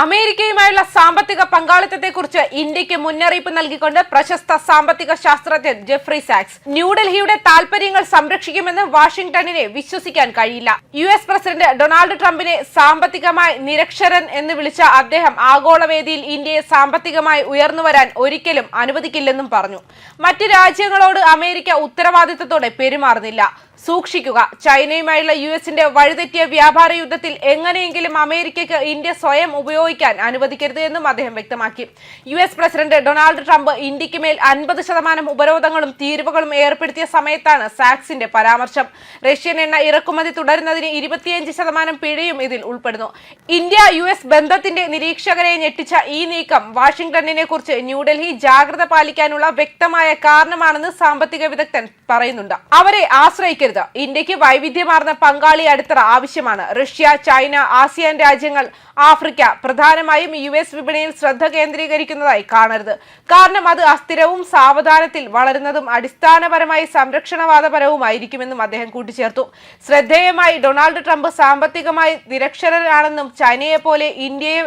അമേരിക്കയുമായുള്ള സാമ്പത്തിക പങ്കാളിത്തത്തെക്കുറിച്ച് ഇന്ത്യയ്ക്ക് മുന്നറിയിപ്പ് നൽകിക്കൊണ്ട് പ്രശസ്ത സാമ്പത്തിക ശാസ്ത്രജ്ഞൻ ജെഫ്രി സാക്സ് ന്യൂഡൽഹിയുടെ താൽപര്യങ്ങൾ സംരക്ഷിക്കുമെന്ന് വാഷിംഗ്ടണിനെ വിശ്വസിക്കാൻ കഴിയില്ല. യു എസ് പ്രസിഡന്റ് ഡൊണാൾഡ് ട്രംപിനെ സാമ്പത്തികമായി നിരക്ഷരൻ എന്ന് വിളിച്ച അദ്ദേഹം ആഗോളവേദിയിൽ ഇന്ത്യയെ സാമ്പത്തികമായി ഉയർന്നുവരാൻ ഒരിക്കലും അനുവദിക്കില്ലെന്നും പറഞ്ഞു. മറ്റ് രാജ്യങ്ങളോട് അമേരിക്ക ഉത്തരവാദിത്തത്തോടെ പെരുമാറുന്നില്ല. സൂക്ഷിക്കുക. ചൈനയുമായുള്ള യു എസിന്റെ വഴിതെറ്റിയ വ്യാപാര യുദ്ധത്തിൽ എങ്ങനെയെങ്കിലും അമേരിക്കയ്ക്ക് ഇന്ത്യ സ്വയം ഉപയോഗിക്കാൻ അനുവദിക്കരുത് എന്നും അദ്ദേഹം വ്യക്തമാക്കി. U S president Donald Trump ഇന്ത്യയ്ക്ക് മേൽ അൻപത് ശതമാനം ഉപരോധങ്ങളും തീരുവകളും ഏർപ്പെടുത്തിയ സമയത്താണ് സാക്സിന്റെ പരാമർശം. റഷ്യൻ എണ്ണ ഇറക്കുമതി തുടരുന്നതിന് ഇരുപത്തിയഞ്ച് ശതമാനം പിഴയും ഇതിൽ ഉൾപ്പെടുന്നു. ഇന്ത്യ യു എസ് ബന്ധത്തിന്റെ നിരീക്ഷകരെ ഞെട്ടിച്ച ഈ നീക്കം വാഷിംഗ്ടണിനെ കുറിച്ച് ന്യൂഡൽഹി ജാഗ്രത പാലിക്കാനുള്ള വ്യക്തമായ കാരണമാണെന്ന് സാമ്പത്തിക വിദഗ്ധൻ പറയുന്നുണ്ട്. അവരെ ആശ്രയിക്കരുത്. ഇന്ത്യയ്ക്ക് വൈവിധ്യമാർന്ന പങ്കാളി അടിത്തറ ആവശ്യമാണ്. റഷ്യ ചൈന ആസിയാൻ രാജ്യങ്ങൾ ആഫ്രിക്ക പ്രധാനമായും യു എസ് വിപണിയിൽ ശ്രദ്ധ കേന്ദ്രീകരിക്കുന്നതായി കാണരുത്. കാരണം അത് അസ്ഥിരവും സാവധാനത്തിൽ വളരുന്നതും അടിസ്ഥാനപരമായി സംരക്ഷണവാദപരവുമായിരിക്കുമെന്നും അദ്ദേഹം കൂട്ടിച്ചേർത്തു. ശ്രദ്ധേയമായി ഡൊണാൾഡ് ട്രംപ് സാമ്പത്തികമായി നിരക്ഷരനാണെന്നും ചൈനയെ പോലെ ഇന്ത്യയെ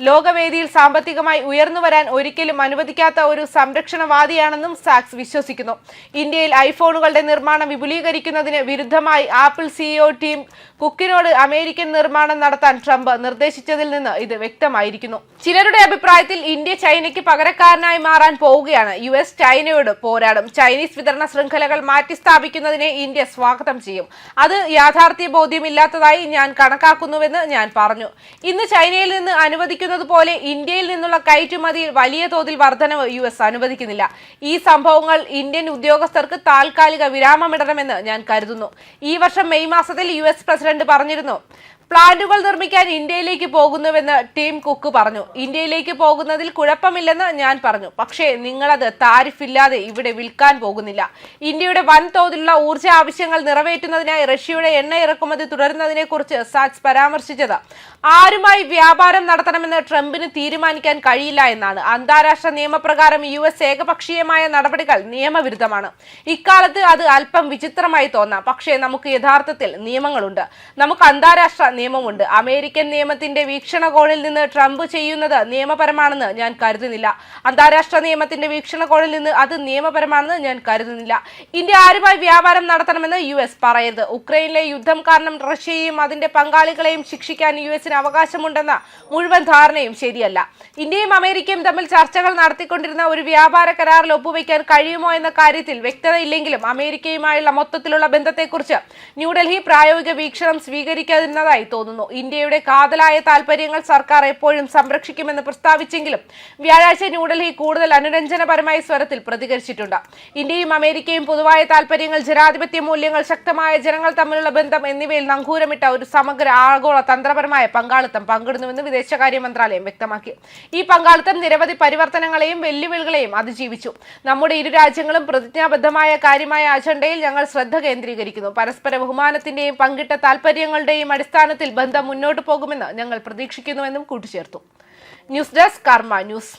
ലോകവേദിയിൽ സാമ്പത്തികമായി ഉയർന്നു വരാൻ ഒരിക്കലും അനുവദിക്കാത്ത ഒരു സംരക്ഷണവാദിയാണെന്നും സാക്സ് വിശ്വസിക്കുന്നു. ഇന്ത്യയിൽ ഐഫോണുകളുടെ നിർമ്മാണം വിപുലീകരിക്കുന്നതിന് വിരുദ്ധമായി ആപ്പിൾ സിഇഒ ടീം കുക്കിനോട് അമേരിക്കൻ നിർമ്മാണം നടത്താൻ ട്രംപ് നിർദ്ദേശിച്ചതിൽ നിന്ന് ഇത് വ്യക്തമായിരിക്കുന്നു. ചിലരുടെ അഭിപ്രായത്തിൽ ഇന്ത്യ ചൈനയ്ക്ക് പകരക്കാരനായി മാറാൻ പോവുകയാണ്. യു എസ് ചൈനയോട് പോരാടും. ചൈനീസ് വിതരണ ശൃംഖലകൾ മാറ്റിസ്ഥാപിക്കുന്നതിനെ ഇന്ത്യ സ്വാഗതം ചെയ്യും. അത് യാഥാർത്ഥ്യ ബോധ്യമില്ലാത്തതായി ഞാൻ കണക്കാക്കുന്നുവെന്ന് ഞാൻ പറഞ്ഞു. ഇന്ന് ചൈനയിൽ നിന്ന് അനുവദിക്കുന്നത് പോലെ ഇന്ത്യയിൽ നിന്നുള്ള കയറ്റുമതിയിൽ വലിയ തോതിൽ വർധനവ് യു എസ് അനുവദിക്കുന്നില്ല. ഈ സംഭവങ്ങൾ ഇന്ത്യൻ ഉദ്യോഗസ്ഥർക്ക് താൽക്കാലിക വിരാമമിടണമെന്ന് ഞാൻ കരുതുന്നു. ഈ വർഷം മെയ് മാസത്തിൽ യു എസ് പ്രസിഡന്റ് പറഞ്ഞിരുന്നു. പ്ലാന്റുകൾ നിർമ്മിക്കാൻ ഇന്ത്യയിലേക്ക് പോകുന്നുവെന്ന് ടീം കുക്ക് പറഞ്ഞു. ഇന്ത്യയിലേക്ക് പോകുന്നതിൽ കുഴപ്പമില്ലെന്ന് ഞാൻ പറഞ്ഞു. പക്ഷേ നിങ്ങളത് താരിഫില്ലാതെ ഇവിടെ വിൽക്കാൻ പോകുന്നില്ല. ഇന്ത്യയുടെ വൻതോതിലുള്ള ഊർജ ആവശ്യങ്ങൾ നിറവേറ്റുന്നതിനായി റഷ്യയുടെ എണ്ണ ഇറക്കുമതി തുടരുന്നതിനെ കുറിച്ച് സാക്സ് പരാമർശിച്ചത്. ആരുമായി വ്യാപാരം നടത്തണമെന്ന് ട്രംപിന് തീരുമാനിക്കാൻ കഴിയില്ല എന്നാണ്. അന്താരാഷ്ട്ര നിയമപ്രകാരം യു എസ് ഏകപക്ഷീയമായ നടപടികൾ നിയമവിരുദ്ധമാണ്. ഇക്കാലത്ത് അത് അല്പം വിചിത്രമായി തോന്നാം. പക്ഷേ നമുക്ക് യഥാർത്ഥത്തിൽ നിയമങ്ങളുണ്ട്. നമുക്ക് അന്താരാഷ്ട്ര നിയമമുണ്ട്. അമേരിക്കൻ നിയമത്തിന്റെ വീക്ഷണകോണിൽ നിന്ന് ട്രംപ് ചെയ്യുന്നത് നിയമപരമാണെന്ന് ഞാൻ കരുതുന്നില്ല. അന്താരാഷ്ട്ര നിയമത്തിന്റെ വീക്ഷണകോണിൽ നിന്ന് അത് നിയമപരമാണെന്ന് ഞാൻ കരുതുന്നില്ല. ഇന്ത്യ ആരുമായി വ്യാപാരം നടത്തണമെന്ന് യു എസ് പറയരുത്. ഉക്രൈനിലെ യുദ്ധം കാരണം റഷ്യയെയും അതിന്റെ പങ്കാളികളെയും ശിക്ഷിക്കാൻ യു എസിന് അവകാശമുണ്ടെന്ന മുഴുവൻ ധാരണയും ശരിയല്ല. ഇന്ത്യയും അമേരിക്കയും തമ്മിൽ ചർച്ചകൾ നടത്തിക്കൊണ്ടിരുന്ന ഒരു വ്യാപാര കരാറിൽ ഒപ്പുവെക്കാൻ കഴിയുമോ എന്ന കാര്യത്തിൽ വ്യക്തതയില്ലെങ്കിലും അമേരിക്കയുമായുള്ള മൊത്തത്തിലുള്ള ബന്ധത്തെക്കുറിച്ച് ന്യൂഡൽഹി പ്രായോഗിക വീക്ഷണം സ്വീകരിക്കാതിരുന്നതായി തോന്നുന്നു. ഇന്ത്യയുടെ കാതലായ താൽപര്യങ്ങൾ സർക്കാർ എപ്പോഴും സംരക്ഷിക്കുമെന്ന് പ്രസ്താവിച്ചെങ്കിലും വ്യാഴാഴ്ച ന്യൂഡൽഹി കൂടുതൽ അനുരഞ്ജനപരമായ സ്വരത്തിൽ പ്രതികരിച്ചിട്ടുണ്ട്. ഇന്ത്യയും അമേരിക്കയും പൊതുവായ താൽപര്യങ്ങൾ ജനാധിപത്യ മൂല്യങ്ങൾ ശക്തമായ ജനങ്ങൾ തമ്മിലുള്ള ബന്ധം എന്നിവയിൽ നങ്കൂരമിട്ട ഒരു സമഗ്ര ആഗോള തന്ത്രപരമായ പങ്കാളിത്തം പങ്കിടുന്നുവെന്ന് വിദേശകാര്യ മന്ത്രാലയം വ്യക്തമാക്കി. ഈ പങ്കാളിത്തം നിരവധി പരിവർത്തനങ്ങളെയും വെല്ലുവിളികളെയും അതിജീവിച്ചു. നമ്മുടെ ഇരു രാജ്യങ്ങളും പ്രതിജ്ഞാബദ്ധമായ കാര്യമായ അജണ്ടയിൽ ഞങ്ങൾ ശ്രദ്ധ കേന്ദ്രീകരിക്കുന്നു. പരസ്പര ബഹുമാനത്തിന്റെയും പങ്കിട്ട താൽപര്യങ്ങളുടെയും അടിസ്ഥാനത്തിൽ ബന്ധം മുന്നോട്ട് പോകുമെന്ന് ഞങ്ങൾ പ്രതീക്ഷിക്കുന്നുവെന്നും കൂട്ടിച്ചേർത്തു. News desk Karma news.